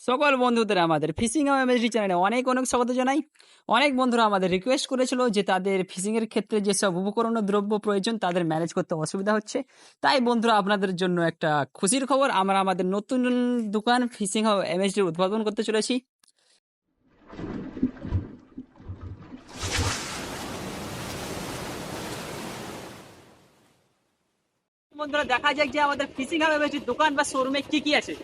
সকল বন্ধুদের আমাদের ফিশিং এমএসডি চ্যানেলে অনেক অনেক স্বাগত জানাই। অনেক বন্ধুরা আমাদের রিকোয়েস্ট করেছিল যে তাদের ফিশিংয়ের ক্ষেত্রে যেসব উপকরণ দ্রব্য প্রয়োজন তাদের ম্যানেজ করতে অসুবিধা হচ্ছে। তাই বন্ধুরা আপনাদের জন্য একটা খুশির খবর, আমরা আমাদের নতুন দোকান ফিশিং হাব এমএসডির উদ্বোধন করতে চলেছি। বন্ধুরা দেখা যাক যে আমাদের ফিশিং এমএসডির দোকান বা শোরুমে কি কি আছে।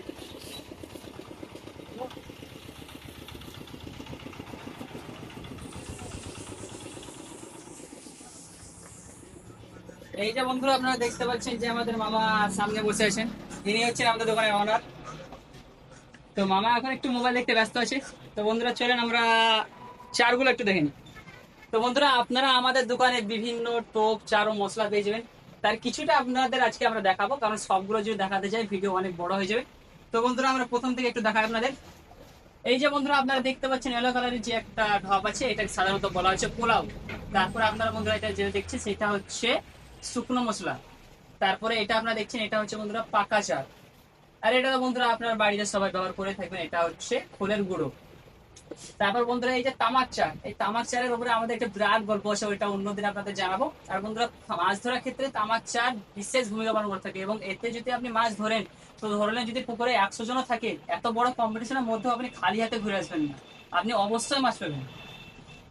এই যে বন্ধুরা, আপনারা দেখতে পাচ্ছেন যে আমাদের মামা সামনে বসে আছেন। ইনি হচ্ছেন আমাদের দোকানের অনার তো মামা এখন একটু মোবাইল দেখতে ব্যস্ত আছে। তো বন্ধুরা, চলেন আমরা চারগুলো একটু দেখে তো বন্ধুরা, আপনারা আমাদের দোকানে বিভিন্ন টোপ, চার ও মশলা পেয়ে যাবেন। তার কিছুটা আপনাদের আজকে আমরা দেখাবো, কারণ সবগুলো যদি দেখাতে চাই ভিডিও অনেক বড় হয়ে যাবে। তো বন্ধুরা, আমরা প্রথম থেকে একটু দেখাই আপনাদের। এই যে বন্ধুরা, আপনারা দেখতে পাচ্ছেন ইয়েলো কালারের যে একটা ঢপ আছে এটা সাধারণত বলা হচ্ছে পোলাও। তারপরে আপনারা বন্ধুরা, এটা যেটা দেখছেন, সেটা হচ্ছে শুকনো মশলা। তারপরে এটা আপনারা দেখছেন, এটা হচ্ছে বন্ধুরা পাকা চাল। আর এটা বন্ধুরা আপনার বাড়িতে সবাই ব্যবহার করে থাকবেন, এটা হচ্ছে খোলের গুঁড়ো। তারপর বন্ধুরা এই যে তামাক চা এই তামাক চালের উপরে আমাদের একটা বিরাট গল্প আছে, ওইটা অন্যদিন আপনাদের জানাব। আর বন্ধুরা, মাছ ধরার ক্ষেত্রে তামাক চা বিশেষ ভূমিকা পালন করে থাকে এবং এতে যদি আপনি মাছ ধরেন, তো ধরলেন যদি পুকুরে একশো জনও থাকে, এত বড় কম্পিটিশনের মধ্যেও আপনি খালি হাতে ঘুরে আসবেন না। আপনি অবশ্যই মাছ পাবেন।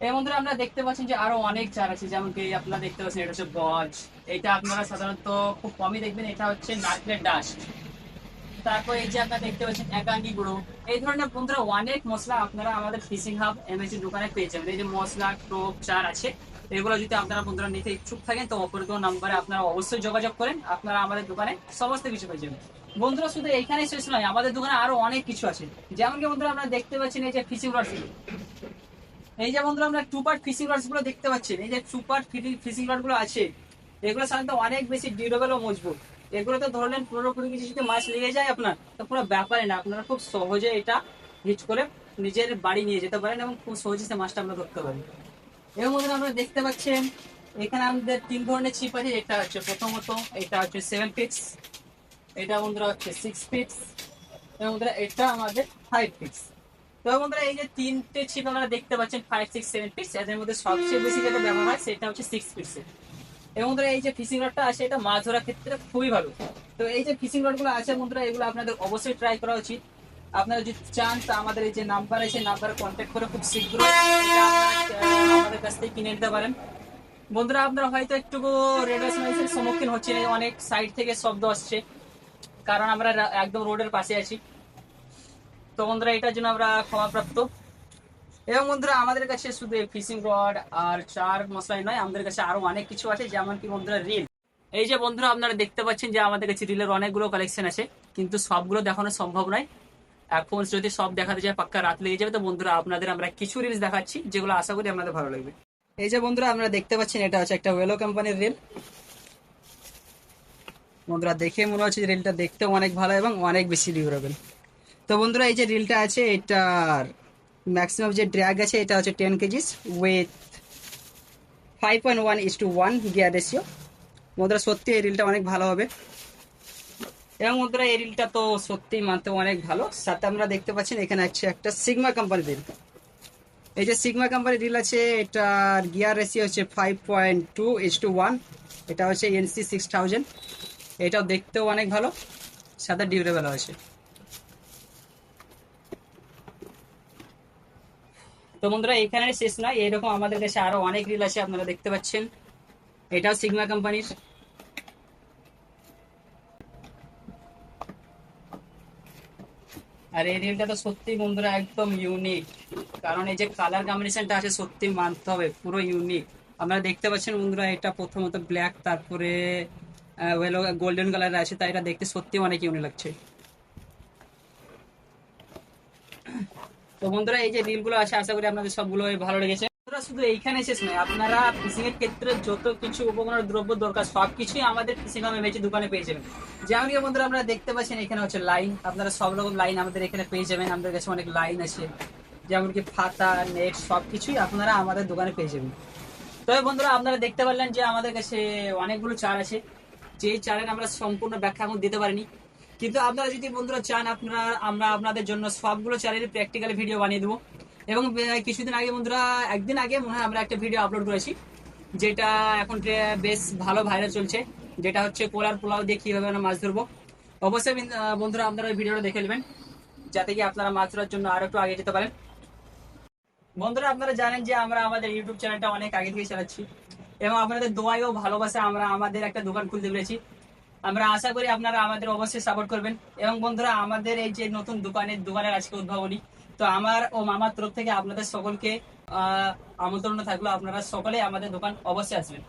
এর আমরা দেখতে পাচ্ছেন যে আরও অনেক চার আছে যেমন কি আপনারা দেখতে পাচ্ছেন এটা হচ্ছে গজ। এটা আপনারা সাধারণত খুব কমই দেখবেন, এটা হচ্ছে নারকেলের ডাস্ট। তারপর এই যে আপনারা দেখতে পাচ্ছেন একাঙ্গি গুঁড়ো। এই ধরনের বন্ধুরা, অনেক মশলা আপনারা আমাদের ফিশিং হাব এমএসি দোকানে পেয়ে যাবেন। এই যে মশলা, টোপ, চার আছে, এগুলো যদি আপনারা বন্ধুরা নিতে ইচ্ছুক থাকেন, তো অপর কোনো নাম্বারে আপনারা অবশ্যই যোগাযোগ করেন, আপনারা আমাদের দোকানে সমস্ত কিছু পেয়ে যাবেন। বন্ধুরা, শুধু এইখানে শেষ নয়, আমাদের দোকানে আরও অনেক কিছু আছে। যেমন কি বন্ধুরা, আপনারা দেখতে পাচ্ছেন এই যে ফিশিং রড। এই যে বন্ধুরা আমরা টু পার্ট ফিশিং রডসগুলো দেখতে পাচ্ছেন, এই যে টু পার্ট ফিশিং রডগুলো আছে, এগুলো সাধারণত অনেক বেশি ডিউরেবল ও মজবুত। এগুলো তো ধরলেন পুরোপুরি কিছু যদি মাছ লেগে যায় আপনার, তো পুরো ব্যাপারে না, আপনারা খুব সহজে এটা হিট করে নিজের বাড়ি নিয়ে যেতে পারেন এবং খুব সহজে সে মাছটা আমরা ধরতে পারি। এবং বন্ধুরা আপনারা দেখতে পাচ্ছেন, এখানে আমাদের তিন ধরনের ছিপ আছে এটা হচ্ছে প্রথমত, এটা হচ্ছে সেভেন ফিক্স এটা বন্ধুরা হচ্ছে সিক্স ফিক্স এবং বন্ধুরা এটা আমাদের ফাইভ ফিক্স তো বন্ধুরা, এই যে তিনটে ছিপ আপনারা দেখতে পাচ্ছেন ফাইভ সিক্স সেভেন পিস এদের মধ্যে সবচেয়ে বেশি যেটা ব্যবহার হয় সেটা হচ্ছে সিক্স পিসের এবং বন্ধুরা, এই যে ফিশিং রডটা আছে, এটা মাছ ধরার ক্ষেত্রে খুবই ভালো। তো এই যে ফিশিং রডগুলো আছে বন্ধুরা, এগুলো আপনাদের অবশ্যই ট্রাই করা উচিত। আপনারা যদি চান, তা আমাদের এই যে নাম্বার আছে নাম্বারে কন্ট্যাক্ট করে খুব শীঘ্র আমাদের কাছ থেকে কিনে নিতে পারেন। বন্ধুরা, আপনারা হয়তো একটু রেডিও সম্মুখীন হচ্ছেন, অনেক সাইড থেকে শব্দ আসছে। কারণ আমরা একদম রোডের পাশে আছি। তো বন্ধুরা, এটার জন্য আমরা ক্ষমাপ্রাপ্ত। এবং বন্ধুরা, আমাদের কাছে শুধু ফিশিং রড আর চার মশলাই নয়, আমাদের কাছে আরও অনেক কিছু আছে, যেমন কি বন্ধুরা রিল এই যে বন্ধুরা, আপনারা দেখতে পাচ্ছেন যে আমাদের কাছে রিলের অনেকগুলো কালেকশন আছে, কিন্তু সবগুলো দেখানো সম্ভব নয়। এখন যদি সব দেখাতে যায়, পাক্কা রাত লেগে যাবে। তো বন্ধুরা, আপনাদের আমরা কিছু রিলস দেখাচ্ছি, যেগুলো আশা করি আপনাদের ভালো লাগবে। এই যে বন্ধুরা, আপনারা দেখতে পাচ্ছেন, এটা হচ্ছে একটা ওয়েলো কোম্পানির রিল বন্ধুরা, দেখে মনে হচ্ছে রিলটা দেখতেও অনেক ভালো এবং অনেক বেশি ডিউরেবল তো বন্ধুরা, এই যে রিলটা আছে, এটার ম্যাক্সিমাম যে ড্র্যাগ আছে, এটা হচ্ছে ten kgs with five point one is to one gear ratio বন্ধুরা, সত্যি এই রিলটা অনেক ভালো হবে। এবং বন্ধুরা, এই রিলটা তো সত্যিই মানতে অনেক ভালো। সাথে আমরা দেখতে পাচ্ছেন, এখানে আছে একটা সিগমা কোম্পানির রিল। এই যে সিগমা কোম্পানির রিল আছে, এটার গিয়ার রেশিও হচ্ছে five point two is to one এটা হচ্ছে এনসি সিক্স থাউজেন্ড এটাও দেখতেও অনেক ভালো, সাথে ডিউরেবল আছে। তো বন্ধুরা এখানে শেষ নয়। এরকম আমাদের কাছে আরও অনেক রিল আছে, আপনারা দেখতে পাচ্ছেন। এটাও সিগমা কোম্পানির আর এই রিলটা তো সত্যি বন্ধুরা একদম ইউনিক কারণ এই যে কালার কম্বিনেশনটা আছে, সত্যি মানতে হবে, পুরো ইউনিক আপনারা দেখতে পাচ্ছেন বন্ধুরা, এটা প্রথমত ব্ল্যাক তারপরে গোল্ডেন কালার আছে, তাই এটা দেখতে সত্যি অনেক ইউনিক লাগছে। তো বন্ধুরা, এই যে রিলগুলো আছে, আশা করি আপনাদের সবগুলো ভালো লেগেছে। শুধু এইখানে শেষ নয়, আপনারা ফিশিং এর ক্ষেত্রে যত কিছু উপকরণ, দ্রব্য দরকার, সবকিছুই আমাদের ফিশিং হাবে মেচে দোকানে পেয়ে যাবেন। যেমন কি বন্ধুরা, আপনারা দেখতে পাচ্ছেন, এখানে হচ্ছে লাইন। আপনারা সব রকম লাইন আমাদের এখানে পেয়ে যাবেন। আমাদের কাছে অনেক লাইন আছে যেমন কি ফাতা, নেট, সবকিছুই আপনারা আমাদের দোকানে পেয়ে যাবেন। তবে বন্ধুরা, আপনারা দেখতে পারলেন যে আমাদের কাছে অনেকগুলো চার আছে। যে চারের আমরা সম্পূর্ণ ব্যাখ্যা এখন দিতে পারিনি। কিন্তু আপনারা যদি বন্ধুরা চান, আপনারা, আমরা আপনাদের জন্য সবগুলো চ্যানেলে প্র্যাকটিক্যাল ভিডিও বানিয়ে দেবো। এবং কিছুদিন আগে বন্ধুরা, একদিন আগে মনে হয় আমরা একটা ভিডিও আপলোড করেছি, যেটা এখন বেশ ভালো ভাইরাল চলছে, যেটা হচ্ছে কোলার পোলাও দিয়ে কীভাবে আমরা মাছ ধরবো। অবশ্যই বন্ধুরা আপনারা ওই ভিডিওটা দেখে নেবেন, যাতে কি আপনারা মাছ ধরার জন্য আরও একটু আগে যেতে পারেন। বন্ধুরা, আপনারা জানেন যে আমরা আমাদের ইউটিউব চ্যানেলটা অনেক আগে থেকে চালাচ্ছি, এবং আপনাদের দোয়াই ও ভালোবাসা আমরা আমাদের একটা দোকান খুলতে পেরেছি। আমরা আশা করি আপনারা আমাদের অবশ্যই সাপোর্ট করবেন। এবং বন্ধুরা, আমাদের এই যে নতুন দোকানের দোকানের আজকে উদ্ভাবনী, তো আমার ও মামার তরফ থেকে আপনাদের সকলকে আমন্ত্রণ থাকল। আপনারা সকলে আমাদের দোকান অবশ্যই আসবেন।